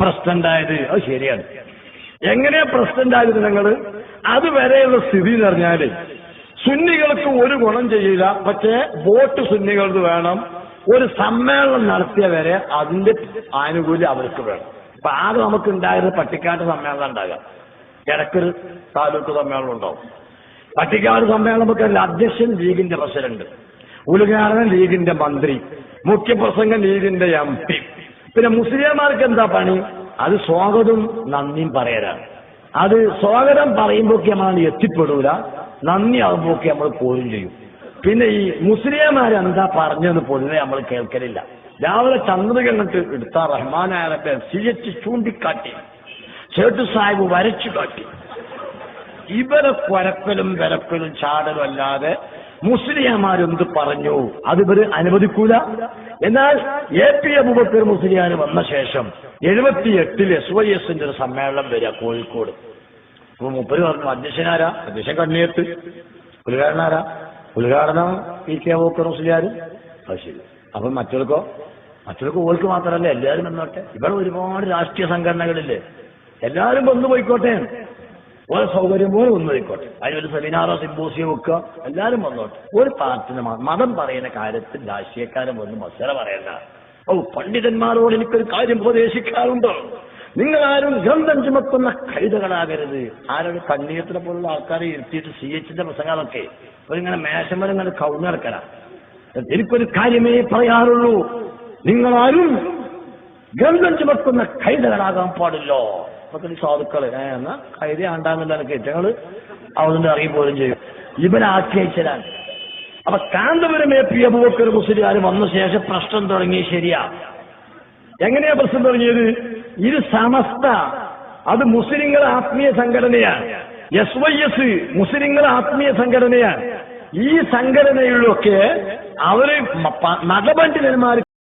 President ആയത് അത് ശരിയാണ്. എങ്ങനെയാ പ്രസിഡന്റ് ആയത് നിങ്ങൾ അതുവരെയുള്ള സ്ഥിതി എന്ന് പറഞ്ഞാൽ സുന്നികൾക്ക് ഒരു ഗുണം ചെയ്യില്ല. പക്ഷേ വോട്ട് സുന്നികൾക്ക് വേണം. ഒരു സമ്മേളനം നടത്തിയ വരെ അതിന്റെ ആനുകൂല്യം അവർക്ക് വേണം. അപ്പൊ ആകെ നമുക്ക് ഉണ്ടായത് പട്ടിക്കാട്ട് സമ്മേളനം ഉണ്ടാകാം. ഇടക്കൊരു താലൂക്ക് സമ്മേളനം ഉണ്ടാവും. പട്ടിക്കാട് സമ്മേളനം അധ്യക്ഷൻ ലീഗിന്റെ പ്രസിഡന്റ്. ഉദ്ഘാടനം ലീഗിന്റെ മന്ത്രി. മുഖ്യപ്രസംഗം ലീഗിന്റെ എം പി. പിന്നെ മുസ്ലിംമാർക്ക് എന്താ പണി? അത് സ്വാഗതവും നന്ദിയും പറയലാണ്. അത് സ്വാഗതം പറയുമ്പോഴൊക്കെ നമ്മൾ എത്തിപ്പെടൂല. നന്ദി ആകുമ്പോഴൊക്കെ നമ്മൾ പോരും ചെയ്യും. പിന്നെ ഈ മുസ്ലിംമാർ എന്താ പറഞ്ഞെന്ന് പൊതുവെ നമ്മൾ കേൾക്കലില്ല. രാവിലെ ചന്ദ്ര കണ്ടിട്ട് എടുത്ത സി എച്ച് ചൂണ്ടിക്കാട്ടി. ചേട്ടു സാഹിബ് വരച്ചു കാട്ടി. ഇവരെ കൊരക്കലും വിരക്കലും ചാടലും അല്ലാതെ മുസ്ലിംമാരെന്ത് പറഞ്ഞു? അത് ഇവർ അനുവദിക്കൂല? എന്നാൽ എ പി അബുബക്കർ മുസ്ലിയാർ വന്ന ശേഷം എഴുപത്തി എട്ടിൽ എസ് വൈ എസിന്റെ ഒരു സമ്മേളനം വരിക കോഴിക്കോട്. അപ്പൊ മുപ്പര് പറഞ്ഞു അധ്യക്ഷനാരാ? അധ്യക്ഷൻ കണ്ണിയത്ത് ഉദ്ഘാടനാരാ ഉദ്ഘാടനം പി കെ അബൂബക്കർ മുസ്ലിയാർ അത് ശരി. അപ്പൊ മറ്റവർക്കോ മറ്റവർക്ക് ഓൾക്ക് മാത്രമല്ല എല്ലാവരും വന്നോട്ടെ. ഇവിടെ ഒരുപാട് രാഷ്ട്രീയ സംഘടനകളില്ലേ? എല്ലാവരും വന്നു പോയിക്കോട്ടെ ഓരോ സൗകര്യം പോലെ വന്നു പോയിക്കോട്ടെ അതിനൊരു സെമിനാറോ സിമ്പോസിയോ വെക്കുക എല്ലാവരും വന്നോട്ടെ. ഒരു പാർട്ടിന് മതം പറയുന്ന കാര്യത്തിൽ രാഷ്ട്രീയക്കാരൻ വന്ന് മത്സര പറയണ്ട. ഓ പണ്ഡിതന്മാരോട് എനിക്കൊരു കാര്യം ഉപദേശിക്കാറുണ്ടോ? നിങ്ങൾ ആരും ഗ്രന്ഥം ചുമക്കുന്ന കഴുതകളാകരുത്. ആരോട് കണ്ണീരത്തിനെ പോലുള്ള ആൾക്കാരെ ഇരുത്തിയിട്ട് സി എച്ചിന്റെ പ്രസംഗങ്ങളൊക്കെ. ഇവരിങ്ങനെ മേശമരം ഇങ്ങനെ കൗന്നിറക്കല എനിക്കൊരു കാര്യമേ പറയാറുള്ളൂ. നിങ്ങളാരും ഗന്ധം വെക്കുന്ന കൈതകളാകാൻ പാടില്ലോ. അപ്പൊ സാധുക്കൾ. എന്നാ കൈത ആണ്ടാന്നുള്ള ഞങ്ങൾ അവിടെ ഇറങ്ങി പോലും ചെയ്യും. ഇവനെ അപ്പൊ കാന്തപുരം എ പി അബൂബക്കർ മുസ്ലിയാർ വന്ന ശേഷം പ്രശ്നം തുടങ്ങി ശരിയാ. എങ്ങനെയാ പ്രശ്നം തുടങ്ങിയത്? ഇത് സമസ്ത. അത് മുസ്ലിങ്ങളെ ആത്മീയ സംഘടനയാണ് എസ് വൈ എസ് മുസ്ലിങ്ങളെ ആത്മീയ സംഘടനയാണ് ഈ സംഘടനയിലൊക്കെ അവർ മതപണ്ഡിതന്മാർ